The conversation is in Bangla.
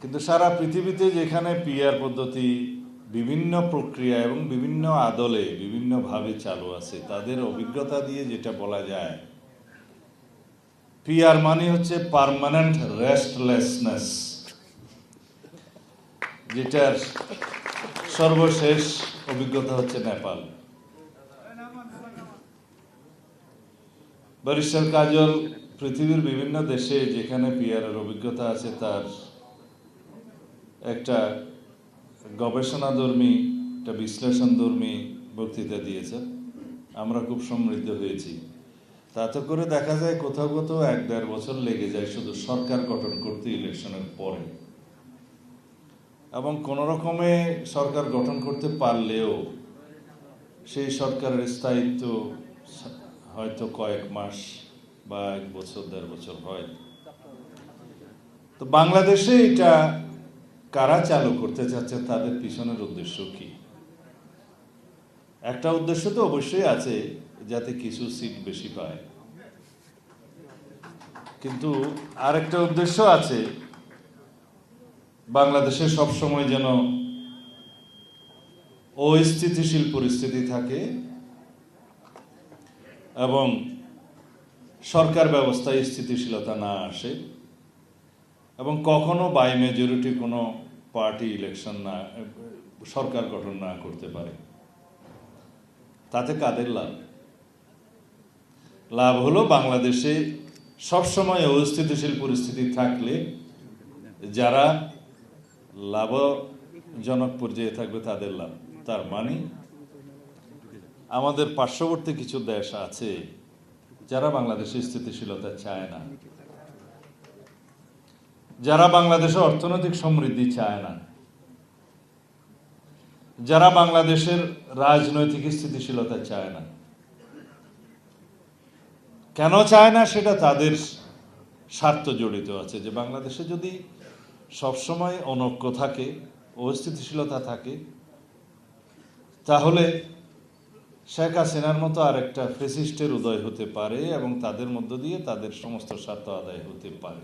কিন্তু সারা পৃথিবীতে যেখানে পিয়ার পদ্ধতি বিভিন্ন প্রক্রিয়া এবং বিভিন্ন আদলে, বিভিন্নভাবে চালু আছে, তাদের অভিজ্ঞতা দিয়ে যেটা বলা যায় পিয়ার মানে হচ্ছে পার্মানেন্ট রেস্টলেসনেস, যেটার সর্বশেষ অভিজ্ঞতা হচ্ছে নেপাল। ব্যারিস্টার কাজল, পৃথিবীর বিভিন্ন দেশে যেখানে পিয়ারের অভিজ্ঞতা আছে, তার একটা গবেষণাধর্মী, একটা বিশ্লেষণধর্মী বক্তৃতা দিয়েছে। আমরা খুব সমৃদ্ধ হয়েছি। তাতে করে দেখা যায় কোথাও কোথাও এক দেড় বছর লেগে যায় শুধু সরকার গঠন করতে ইলেকশনের পরে। এবং কোন রকমে সরকার গঠন করতে পারলেও সেই সরকারের স্থায়িত্ব হয়তো কয়েক মাস বা এক বছর, দেড় বছর হয়। তো বাংলাদেশে এটা কারা চালু করতে চাচ্ছে তাদের পিছনের উদ্দেশ্য কি? একটা উদ্দেশ্য তো অবশ্যই আছে, যাতে কিছু সিট বেশি পায়। কিন্তু আরেকটা উদ্দেশ্য আছে, বাংলাদেশে সবসময় যেন অস্থিতিশীল পরিস্থিতি থাকে এবং সরকার ব্যবস্থায় স্থিতিশীলতা না আসে। এবং কখনো বাই মেজরিটি কোনো পার্টি ইলেকশন না, সরকার গঠন না করতে পারে। তাতে কাদের লাভ? লাভ হলো বাংলাদেশে সবসময় অস্থিতিশীল পরিস্থিতি থাকলে যারা লাভজনক পর্যায়ে থাকবে তাদের লাভ। তার মানে আমাদের পার্শ্ববর্তী কিছু দেশ আছে যারা বাংলাদেশে স্থিতিশীলতা চায় না। যারা বাংলাদেশের অর্থনৈতিক সমৃদ্ধি চায় না, যারা বাংলাদেশের রাজনৈতিক স্থিতিশীলতা চায় না, কেন চায় না সেটা তাদের স্বার্থ জড়িত আছে যে বাংলাদেশে যদি সবসময় অনৈক্য থাকে, অস্থিতিশীলতা থাকে, তাহলে শেখ হাসিনার মতো আরেকটা ফেসিস্টের উদয় হতে পারে এবং তাদের মধ্য দিয়ে তাদের সমস্ত স্বার্থ আদায় হতে পারে।